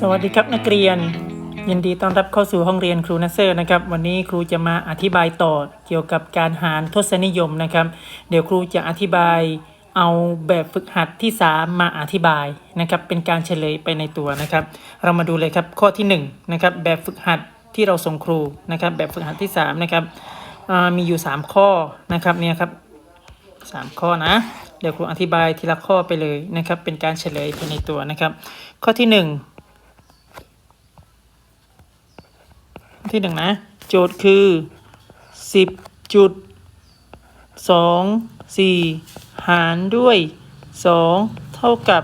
สวัสดีครับนักเรียน ยินดีต้อนรับเข้าสู่ห้องเรียนครูนัสเซอร์นะครับ วันนี้ครูจะมาอธิบายต่อเกี่ยวกับการหารทศนิยมนะครับ เดี๋ยวครูจะอธิบายเอาแบบฝึกหัดที่ 3 มาอธิบายนะครับ เป็นการเฉลยไปในตัวนะครับ เรามาดูเลยครับข้อที่1นะครับแบบฝึกหัดที่เราส่งครูนะครับ แบบฝึกหัดที่3นะครับมีอยู่ 3 ข้อนะครับเนี่ยครับ3ข้อนะเดี๋ยวครูอธิบายทีละข้อไปเลยนะครับ เป็นการเฉลยไปในตัวนะครับ ข้อที่ 1 ที่หนึ่งนะ โจทย์คือสิบจุดสองสี่หารด้วยสองเท่ากับ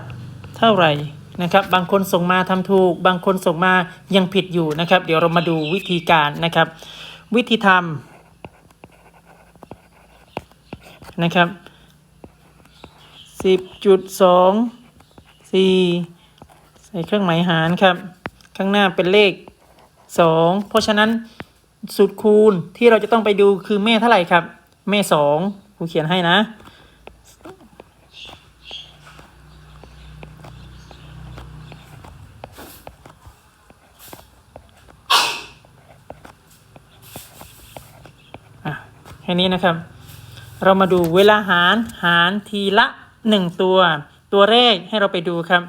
เท่าไหร่นะครับ บางคนส่งมาทำถูก บางคนส่งมายังผิดอยู่นะครับ เดี๋ยวเรามาดูวิธีการนะครับ วิธีทำนะครับสิบจุดสองสี่ใส่เครื่องหมายหารครับ ข้างหน้าเป็นเลข สองเพราะฉะนั้นสูตรคูณที่เราจะต้องไปดูคือแม่เท่าไหร่ครับ แม่สองครูเขียนให้นะอะแค่นี้นะครับ เรามาดูเวลาหารหารทีละหนึ่งตัว ตัวแรกให้เราไปดูครับ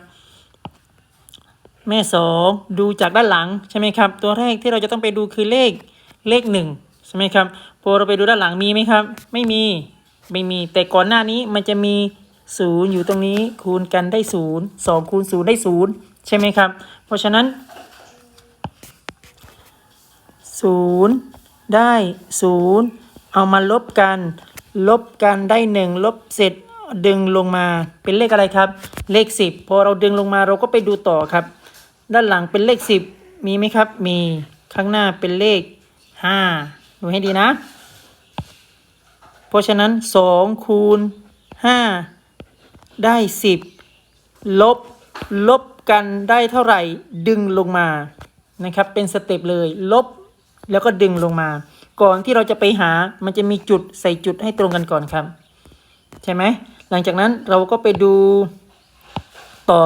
แม่สองดูจากด้านหลังใช่ไหมครับ ตัวแรกที่เราจะต้องไปดูคือเลขเลขหนึ่งใช่ไหมครับพอเราไปดูด้านหลังมีไหมครับ ไม่มีไม่มีแต่ก่อนหน้านี้มันจะมีศูนย์อยู่ตรงนี้คูณกันได้ศูนย์สองคูณศูนย์ได้ศูนย์ใช่ไหมครับ เพราะฉะนั้นศูนย์ได้ศูนย์เอามาลบกัน ลบกันได้หนึ่งลบเสร็จดึงลงมาเป็นเลขอะไรครับ เลขสิบพอเราดึงลงมาเราก็ไปดูต่อครับ ด้านหลังเป็นเลขสิบมีไหมครับ มีข้างหน้าเป็นเลขห้าดูให้ดีนะ เพราะฉะนั้นสองคูณห้าได้สิบลบ ลบกันได้เท่าไหร่ดึงลงมานะครับ เป็นสเต็ปเลย ลบแล้วก็ดึงลงมา ก่อนที่เราจะไปหามันจะมีจุดใส่จุดให้ตรงกันก่อนครับ ใช่ไหม หลังจากนั้นเราก็ไปดูต่อ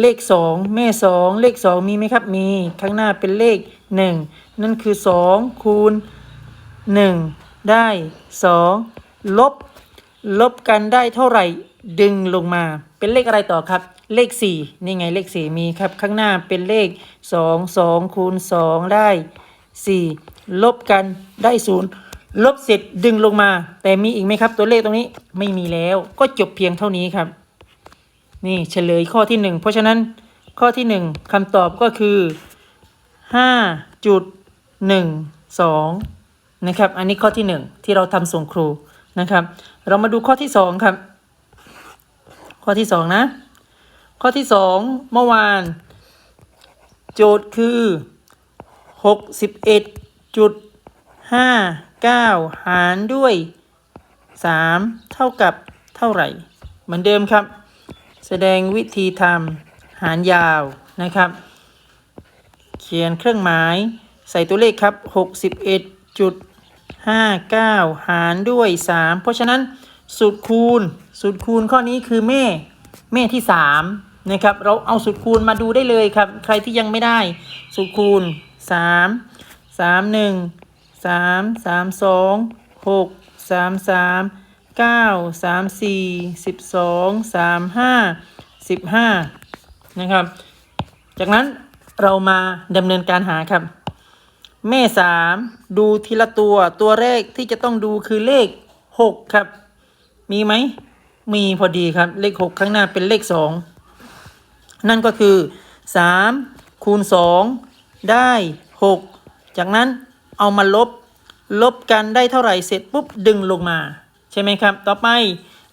เลขสองแม่สองเลขสองมีไหมครับมีข้างหน้าเป็นเลขหนึ่งนั่นคือสองคูณหนึ่งได้สองลบ ลบกันได้เท่าไหร่ ดึงลงมา เป็นเลขอะไรต่อครับ เลขสี่นี่ไงเลขสี่มีครับ ข้างหน้าเป็นเลขสองสองคูณสองได้สี่ลบกันได้ศูนย์ลบเสร็จดึงลงมา แต่มีอีกไหมครับ ตัวเลขตรงนี้ไม่มีแล้วก็จบเพียงเท่านี้ครับ นี่เฉลยข้อที่หนึ่งเพราะฉะนั้นข้อที่หนึ่งคำตอบก็คือห้าจุดหนึ่งสองนะครับ อันนี้ข้อที่หนึ่งที่เราทำส่งครูนะครับ เรามาดูข้อที่สองครับ ข้อที่สองนะ ข้อที่สองเมื่อวาน โจทย์คือหกสิบเอ็ดจุดห้าเก้าหารด้วยสามเท่ากับเท่าไหร่ เหมือนเดิมครับ แสดงวิธีทำหารยาวนะครับ เขียนเครื่องหมายใส่ตัวเลขครับ 61.59 หารด้วย 3 เพราะฉะนั้นสูตรคูณสูตรคูณข้อนี้คือแม่แม่ที่ 3 นะครับ เราเอาสูตรคูณมาดูได้เลยครับ ใครที่ยังไม่ได้สูตรคูณ 3 3 1 3 3 2 6 3 3 9 3 4 12 3 5 15นะครับ จากนั้นเรามาดำเนินการหาครับ แม่สามดูทีละตัวตัวแรกที่จะต้องดูคือเลขหกครับ มีไหมมีพอดีครับ เลขหกข้างหน้าเป็นเลขสองนั่นก็คือสามคูณสองได้หกจากนั้นเอามาลบ ลบกันได้เท่าไหร่เสร็จปุ๊บดึงลงมา ใช่ไหมครับ ต่อไป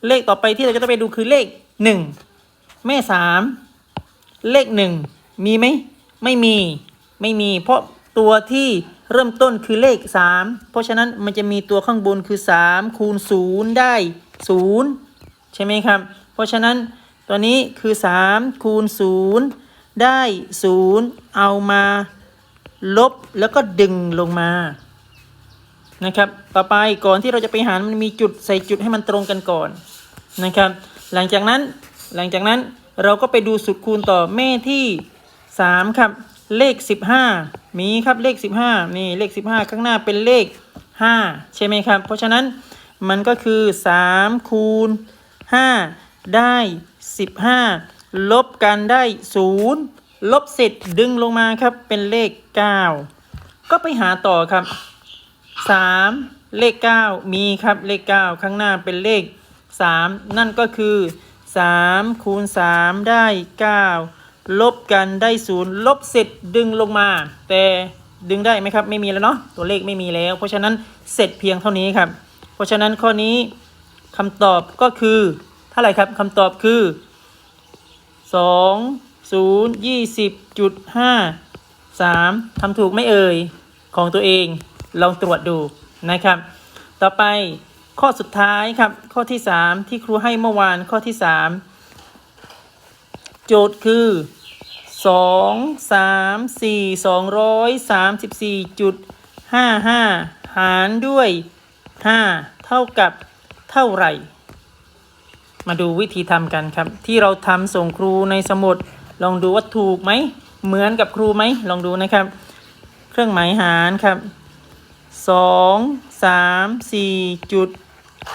เลขต่อไปที่เราจะต้องไปดูคือเลขหนึ่งแม่สามเลขหนึ่งมีไหมไม่มีไม่มี เพราะตัวที่เริ่มต้นคือเลข 3 เพราะฉะนั้นมันจะมีตัวข้างบนคือ 3 คูณ 0 ได้ 0 ใช่ไหมครับ เพราะฉะนั้นตัวนี้คือ 3 คูณ 0 ได้ 0 เอามา ลบแล้วก็ดึงลงมา นะครับ ต่อไปก่อนที่เราจะไปหารมันมีจุดใส่จุดให้มันตรงกันก่อนนะครับ หลังจากนั้นหลังจากนั้นเราก็ไปดูสุดคูณต่อแม่ที่สามครับ เลขสิบห้ามีครับเลขสิบห้านี่เลขสิบห้าข้างหน้าเป็นเลขห้าใช่ไหมครับ เพราะฉะนั้นมันก็คือสามคูณห้าได้สิบห้าลบกันได้ศูนย์ลบเสร็จดึงลงมาครับเป็นเลขเก้าก็ไปหาต่อครับ สามเลขเก้ามีครับเลขเก้าข้างหน้าเป็นเลขสามนั่นก็คือสามคูณสามได้เก้าลบกันได้ศูนย์ลบเสร็จดึงลงมา แต่ดึงได้ไหมครับไม่มีแล้วเนาะตัวเลขไม่มีแล้ว เพราะฉะนั้นเสร็จเพียงเท่านี้ครับ เพราะฉะนั้นข้อนี้คำตอบก็คือเท่าไหร่ครับคำตอบคือสองศูนย์ยี่สิบจุดห้าสามทำถูกไม่เอ่ยของตัวเอง ลองตรวจดูนะครับ ต่อไปข้อสุดท้ายครับ ข้อที่สามที่ครูให้เมื่อวานข้อที่สามโจทย์คือสองสามสี่สองร้อยสามสิบสี่จุดห้าห้าหารด้วยห้าเท่ากับเท่าไหร่ มาดูวิธีทำกันครับ ที่เราทำส่งครูในสมุด ลองดูว่าถูกไหม เหมือนกับครูไหมลองดูนะครับ เครื่องหมายหารครับ สองสามสี่จุด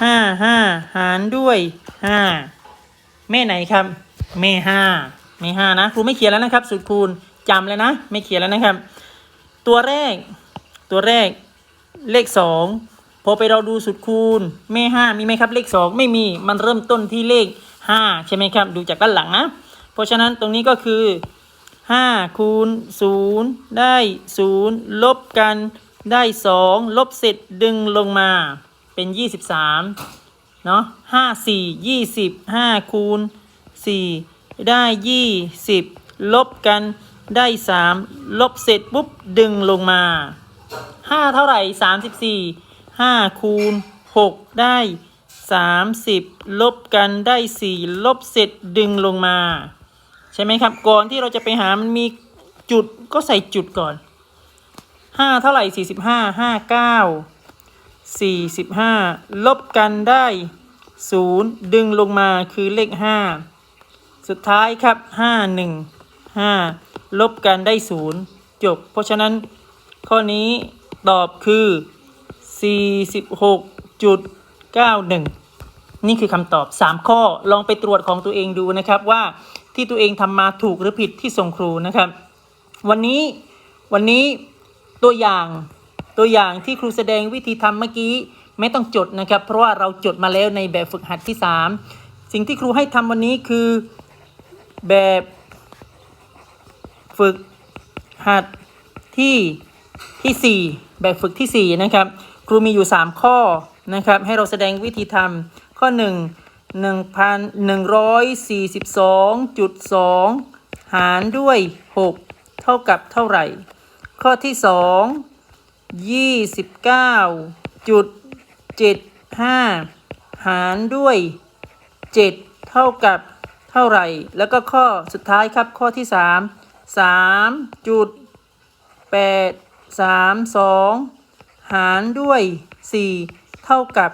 ห้าห้าหารด้วยห้าแม่ไหนครับ แม่ห้าแม่ห้านะครูไม่เขียนแล้วนะครับ สูตรคูณจำเลยนะ ไม่เขียนแล้วนะครับ ตัวแรก ตัวแรกเลขสองพอไปเราดูสูตรคูณแม่ห้ามีไหมครับ เลขสองไม่มีมันเริ่มต้นที่เลขห้าใช่ไหมครับ ดูจากด้านหลังนะ เพราะฉะนั้นตรงนี้ก็คือห้าคูณศูนย์ได้ศูนย์ลบกัน ได้สองลบเสร็จดึงลงมาเป็นยี่สิบสามเนาะห้าสี่ยี่สิบห้าคูณสี่ได้ยี่สิบลบกันได้สามลบเสร็จปุ๊บดึงลงมาห้าเท่าไหร่สามสิบสี่ห้าคูณหกได้สามสิบลบกันได้สี่ลบเสร็จดึงลงมา ใช่ไหมครับ ก่อนที่เราจะไปหามันมีจุดก็ใส่จุดก่อน ห้าเท่าไหร่สี่สิบห้าห้าเก้าสี่สิบห้าลบกันได้ศูนย์ดึงลงมาคือเลขห้าสุดท้ายครับห้าหนึ่งห้าลบกันได้ศูนย์จบ เพราะฉะนั้นข้อนี้ตอบคือสี่สิบหกจุดเก้าหนึ่งนี่คือคำตอบ 3 ข้อลองไปตรวจของตัวเองดูนะครับว่าที่ตัวเองทำมาถูกหรือผิดที่ส่งครูนะครับ วันนี้วันนี้ ตัวอย่างตัวอย่างที่ครูแสดงวิธีทำเมื่อกี้ไม่ต้องจดนะครับ เพราะว่าเราจดมาแล้วในแบบฝึกหัดที่ 3 สิ่งที่ครูให้ทำวันนี้คือแบบฝึกหัดที่ที่4แบบฝึกที่ 4 นะครับ ครูมีอยู่ 3 ข้อนะครับ ให้เราแสดงวิธีทำข้อ 1 1,142.2 หารด้วย 6 เท่ากับเท่าไหร่ ข้อที่2ยี่สิบเก้าจุดเจ็ดห้าหารด้วยเจ็ดเท่ากับเท่าไหร่ แล้วก็ข้อสุดท้ายครับข้อที่สามสามจุดแปดสามสองหารด้วยสี่เท่ากับ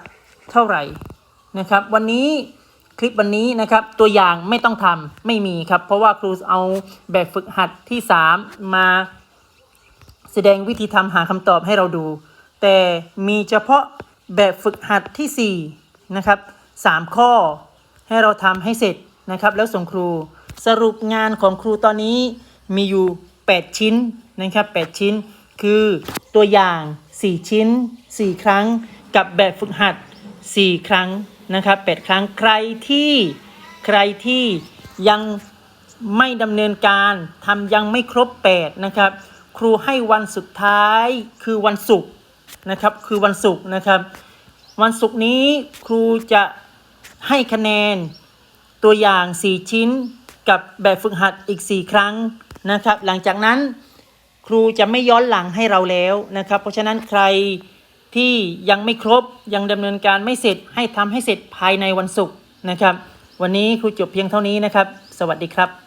เท่าไหร่นะครับ วันนี้คลิปวันนี้นะครับตัวอย่างไม่ต้องทำไม่มีครับ เพราะว่าครูเอาแบบฝึกหัดที่สามมา แสดงวิธีทำหาคำตอบให้เราดู แต่มีเฉพาะแบบฝึกหัดที่ 4 นะครับ 3 ข้อให้เราทำให้เสร็จนะครับ แล้วส่งครูสรุปงานของครูตอนนี้มีอยู่ 8 ชิ้นนะครับ 8 ชิ้น คือตัวอย่าง 4 ชิ้น 4 ครั้ง กับแบบฝึกหัด 4 ครั้งนะครับ 8 ครั้งใครที่ใครที่ยังไม่ดำเนินการทำยังไม่ครบ 8 นะครับ ครูให้วันสุดท้ายคือวันศุกร์นะครับคือวันศุกร์นะครับ วันศุกร์นี้ครูจะให้คะแนนตัวอย่าง 4 ชิ้นกับแบบฝึกหัดอีก 4 ครั้งนะครับ หลังจากนั้นครูจะไม่ย้อนหลังให้เราแล้วนะครับ เพราะฉะนั้นใครที่ยังไม่ครบยังดำเนินการไม่เสร็จให้ทำให้เสร็จภายในวันศุกร์นะครับ วันนี้ครูจบเพียงเท่านี้นะครับ สวัสดีครับ